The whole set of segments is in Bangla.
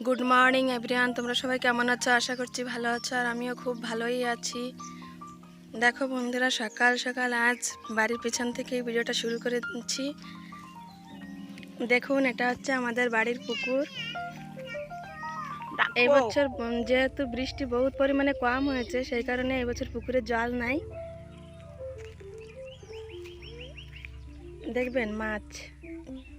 গুড মর্নিং এভরিওয়ান তোমরা সবাই কেমন আছো? আশা করছি ভালো আছো আর আমিও খুব ভালোই আছি। দেখো বন্ধুরা সকাল সকাল আজ বাড়ির পেছন থেকে ভিডিওটা শুরু করেছি। দেখুন এটা হচ্ছে আমাদের বাড়ির পুকুর। এই বছর যেহেতু বৃষ্টি বহুত পরিমাণে কম হয়েছে সেই কারণে এবছর পুকুরে জল নাই। দেখবেন মাছ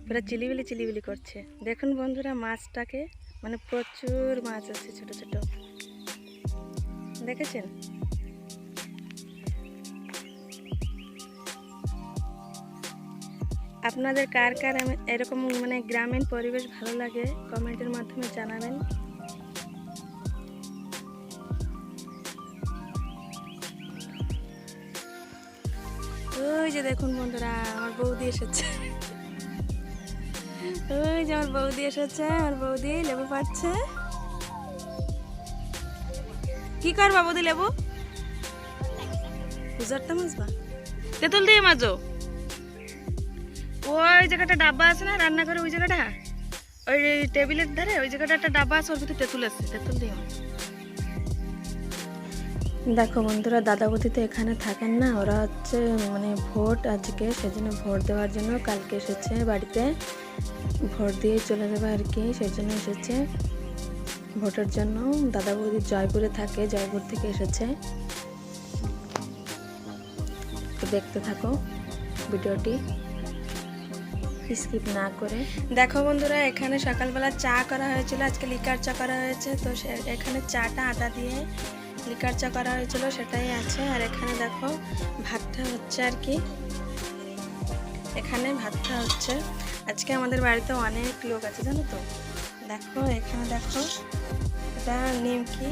পুরো চিলিবিলি চিলিবিলি করছে। দেখুন বন্ধুরা মাছটাকে মানে প্রচুর মাছ আছে ছোট ছোট। দেখেছেন? আপনাদের কার কার এরকম মানে গ্রামীণ পরিবেশ ভালো লাগে কমেন্টের মাধ্যমে জানাবেন। ওই যে দেখুন বন্ধুরা, আমার বৌদি এসেছে। ওই যে আমার বৌদি এসেছে, আমার বৌদি লেবু পাচ্ছে। কি করবা বৌদি লেবু? উজারটা মাছবা? তেঁতুল দিয়ে মাজো। ওই জায়গাটা ডাব্বা আছে না, রান্নাঘরে ওই জায়গাটা? ওই টেবিলের ধারে ওই জায়গাটা একটা ডাব্বা আছে, ওর ভিতরে তেঁতুল আছে, তেঁতুল দিয়ে মাছ দেখো বন্ধুরা দাদা বৌদি তো এখানে থাকেন না। ওরা হচ্ছে মানে ভোট আজকে, সেজন্য ভোট দেওয়ার জন্য কালকে এসেছে বাড়িতে। ভোট দিয়ে চলে যাবে আর কি সেই জন্য এসেছে। ভোটের জন্য দাদা বৌদি জয়পুরে থাকে, জয়পুর থেকে এসেছে। দেখতে থাকো ভিডিওটি। স্কিপ না করে। দেখো বন্ধুরা, এখানে সকালবেলা চা করা হয়েছিল, আজকে লিকার চা করা হয়েছে। তো এখানে চাটা আটা দিয়ে লিকার চা করা হয়েছিল, সেটাই আছে। আর এখানে দেখো, ভাতটা হচ্ছে আর কি। এখানে ভাতটা হচ্ছে। আজকে আমাদের বাড়িতে অনেক লোক আছে, জানো তো? দেখো, এখানে দেখো, এটা নিমকি,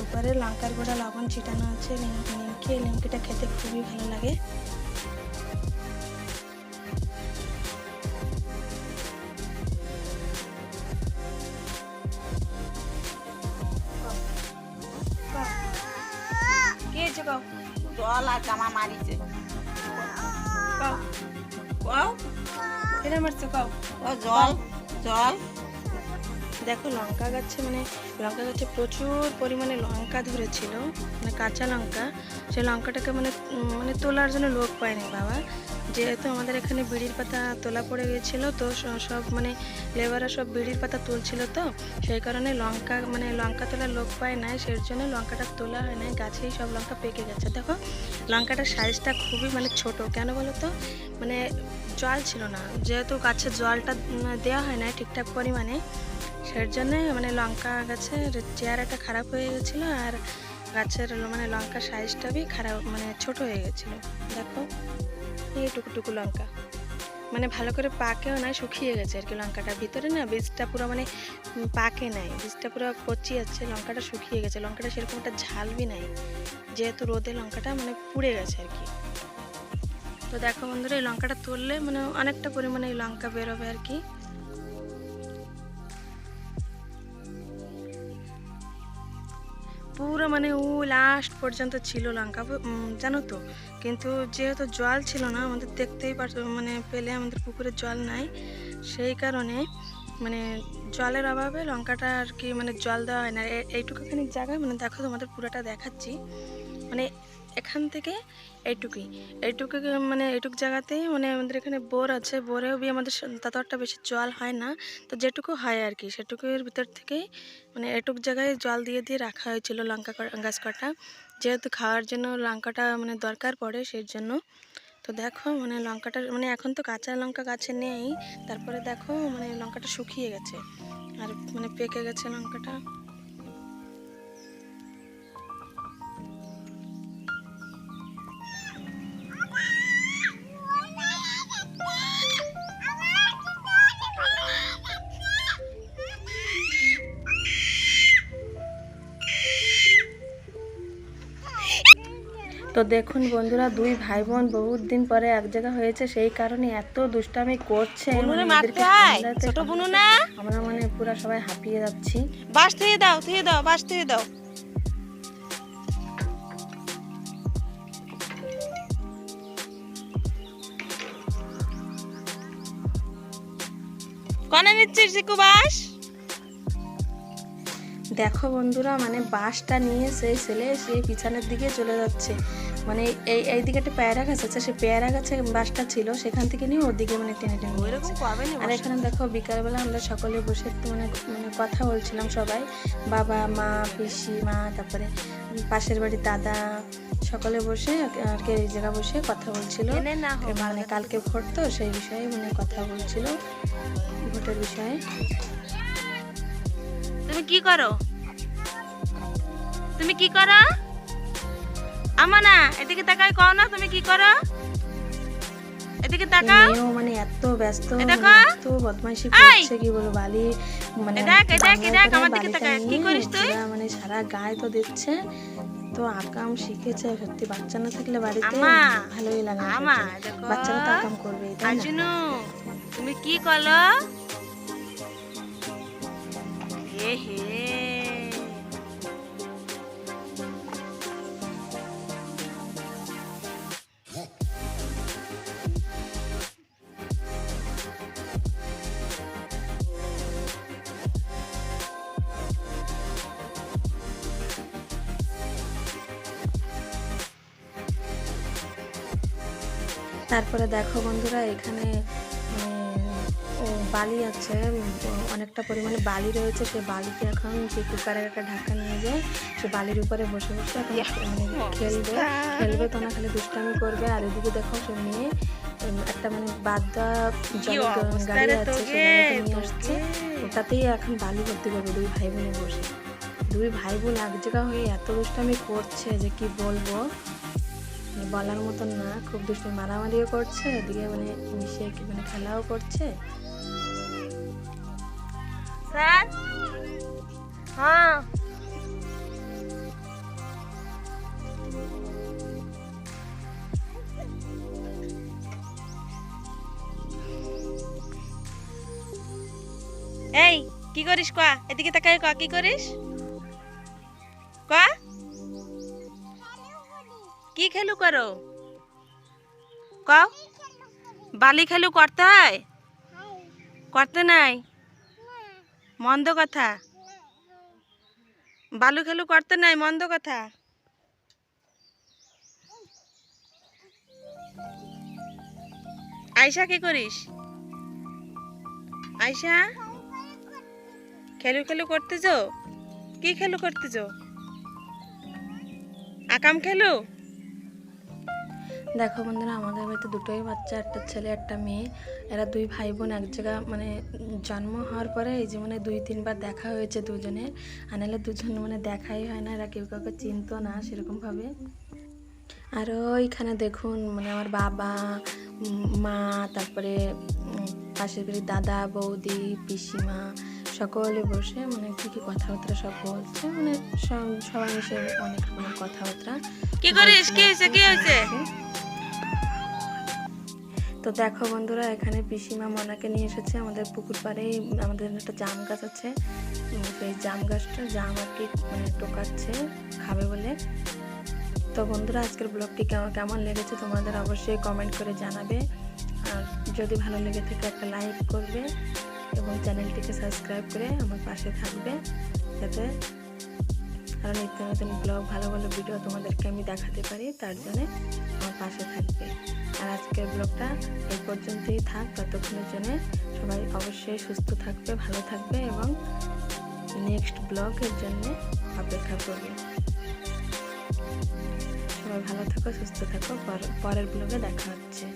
উপরে লঙ্কার গোড়া, লবণ ছিটানো আছে। নিমকি নিমকি, নিমকিটা খেতে খুবই ভালো লাগে। জল আর জামা মারিছে। কও কও এটা মারছে কও জল জল। দেখো লঙ্কা গাছে মানে লঙ্কা গাছে প্রচুর পরিমাণে লঙ্কা ধরেছিল মানে কাঁচা লঙ্কা। সেই লঙ্কাটাকে মানে মানে তোলার জন্য লোক পায়নি বাবা। যেহেতু আমাদের এখানে বিড়ির পাতা তোলা পড়ে গেছিল তো সব মানে লেবাররা সব বিড়ির পাতা তুলছিল তো, সেই কারণে লঙ্কা মানে লঙ্কা তোলার লোক পায় নাই, সেই জন্য লঙ্কাটা তোলা হয় নাই, গাছেই সব লঙ্কা পেকে গেছে। দেখো, লঙ্কাটার সাইজটা খুবই মানে ছোট, কেন বলো তো? মানে জল ছিল না, যেহেতু গাছে জলটা দেওয়া হয় না ঠিকঠাক পরিমাণে সের জন্য মানে লঙ্কা গাছের চেহারাটা খারাপ হয়ে গেছিল আর গাছের মানে লঙ্কা সাইজটা বি খারাপ মানে ছোট হয়ে গেছিল। দেখো, এই টুকু লঙ্কা। মানে ভালো করে পাকেও নাই, শুকিয়ে গেছে আর কি লঙ্কাটার ভিতরে না, বীজটা পুরো মানে পাকে নাই। বীজটা পুরো কচি যাচ্ছে লঙ্কাটা শুকিয়ে গেছে। লঙ্কাটা সেরকম একটা ঝালবি নাই, যেহেতু রোদে লঙ্কাটা মানে পুড়ে গেছে আর কি। তো দেখো বন্ধুরা, এই লঙ্কাটা তুললে মানে অনেকটা পরিমাণে এই লঙ্কা বেরোবে আর কি। পুরো মানে ও লাস্ট পর্যন্ত ছিল লঙ্কা জানো তো? কিন্তু যেহেতু জল ছিল না, আমাদের দেখতেই পারছ মানে পেলে আমাদের পুকুরে জল নাই। সেই কারণে মানে জলের অভাবে লঙ্কাটা আর কি মানে জল দেওয়া হয় না। এইটুকুখানি জায়গায় মানে দেখো তোমাদের পুরোটা দেখাচ্ছি। মানে এখান থেকে এইটুকুই এইটুকু মানে এইটুক জায়গাতেই মানে আমাদের এখানে বোর আছে। বোরেও বি আমাদের স- তত বেশি জল হয় না। তো যেটুকু হয় আর কি, সেটুকুর ভিতর থেকেই মানে এটুক জায়গায় জল দিয়ে দিয়ে রাখা হয়েছিল লঙ্কা গাছ কটা। যেহেতু খাওয়ার জন্য লঙ্কাটা মানে দরকার পড়ে সেই জন্য তো দেখো মানে লঙ্কাটা মানে এখন তো কাঁচা লঙ্কা গাছে নেই। তারপরে দেখো মানে লঙ্কাটা শুকিয়ে গেছে। আর মানে পেকে গেছে লঙ্কাটা। তো দেখুন বন্ধুরা দুই ভাই বোন বহুত দিন পরে এক জায়গা হয়েছে সেই কারণে এত দুষ্টামি করছে। মানে আমরা মানে পুরো সবাই হাঁপিয়ে যাচ্ছি। বাস থেকে দাও থেকে দাও বাস থেকে দাও। কনে নিচ্ছিস চিকু বাস? দেখো বন্ধুরা মানে বাসটা নিয়ে সেই ছেলে সেই পিছনের দিকে চলে যাচ্ছে। মানে এই এই দিকে একটা পেয়ারা গাছ আছে সেই পেয়ারা গাছে বাসটা ছিল সেখান থেকে নিয়ে ওদিকে মানে টেনে টেনে আর এখানে দেখো বিকালবেলা আমরা সকলে বসে মানে মানে কথা বলছিলাম সবাই। বাবা মা পিসি মা তারপরে পাশের বাড়ির দাদা সকলে বসে আর কি এই জায়গা বসে কথা বলছিল। মানে কালকে ভোট তো সেই বিষয়ে মানে কথা বলছিল ভোটের বিষয়ে। তুমি কি করো? তুমি কি করো আমানা এদিকে তাকাই কও না তুমি কি করো এদিকে তাকাও মানে এত ব্যস্ত মানে দেখো। এত বদমাইশি করছে কি বলব বালি মানে দেখ, দেখ, দেখ, আমার দিকে তাকা। কি করিস তুই? মানে সারা গায়ে তো দিচ্ছে তো আকাম শিখেছে সত্যি বাচ্চা না থাকলে বাড়িতে ভালোই লাগে আমা, দেখো। বাচ্চারা তো আকাম করবে তাই না আজনু তুমি কি করো হে হে তারপরে দেখো বন্ধুরা এখানে বালি আছে অনেকটা পরিমাণে বালি রয়েছে সেই বালিতে এখন যে কুকারের একটা ঢাকা নিয়ে যায় সে বালির উপরে বসে বসে এখন মানে খেলবে খেলবে তো না খালি দুষ্টামি করবে আর এদিকে দেখো সে মেয়ে একটা মানে বাদা জলের গা- অবস্থা গাড়ি আছে সে নিয়ে আসছে। ওটাতেই এখন বালি ভর্তি করবে দুই ভাই বোনে বসে দুই ভাই বোন এক জায়গা হয়ে এত দুষ্টামি করছে যে কি বলব বলার মতন না, খুব দুষ্টু মারামারিও করছে, এদিকে মানে মিশে মানে খেলাও করছে। স্যার? হ্যাঁ। এই, কি করিস, কয়া? এদিকে তাকাই কয়া, কি করিস? কয়া? কি খেলু করো? কও। বালি খেলু করতে হয়? করতে নাই? মন্দ কথা। বালু খেলু করতে নাই, মন্দ কথা। আয়সা কি করিস? আয়সা খেলু খেলু করতেছ? কি খেলু করতেছ? আকাম খেলু? দেখো বন্ধুরা আমাদের বাড়িতে দুটোই বাচ্চা একটা ছেলে একটা মেয়ে। এরা দুই ভাই বোন এক জায়গা মানে জন্ম হওয়ার পরে এই যে মানে দুই তিনবার দেখা হয়েছে দুজনের। আর নাহলে দুজন মানে দেখাই হয় না এরা কেউ কাউকে চিনতো না সেরকমভাবে। আর ওইখানে দেখুন মানে আমার বাবা মা তারপরে পাশের বাড়ির দাদা বৌদি পিসিমা সকলে বসে মানে কী কী কথাবার্তা সব বলছে। মানে সব- সবাই মিশে অনেক রকমের কথাবার্তা কি করিস? কি হয়েছে? কি হয়েছে? তো দেখো বন্ধুরা, এখানে পিসিমা মনাকে নিয়ে এসেছে। আমাদের পুকুর পাড়েই আমাদের একটা জাম গাছ আছে। সেই জাম গাছটা জাম আর কি মানে টোকাচ্ছে, খাবে বলে। তো বন্ধুরা, আজকের ব্লগটি কেমন কেমন লেগেছে তোমাদের অবশ্যই কমেন্ট করে জানাবে। আর যদি ভালো লেগে থাকে, একটা লাইক করবে এবং চ্যানেলটিকে সাবস্ক্রাইব করে আমার পাশে থাকবে। যাতে আরও নিত্য নতুন ব্লগ ভালো ভালো ভিডিও তোমাদেরকে আমি দেখাতে পারি, তার জন্যে আমার পাশে থাকবে। আজকের ব্লগটা এই পর্যন্তই থাক। ততক্ষণের জন্য সবাই অবশ্যই সুস্থ থাকবে, ভালো থাকবে এবং নেক্সট ব্লগের জন্য অপেক্ষা করবে। সবাই ভালো থাকো, সুস্থ থাকো। পর- পরের ব্লগে দেখা হচ্ছে।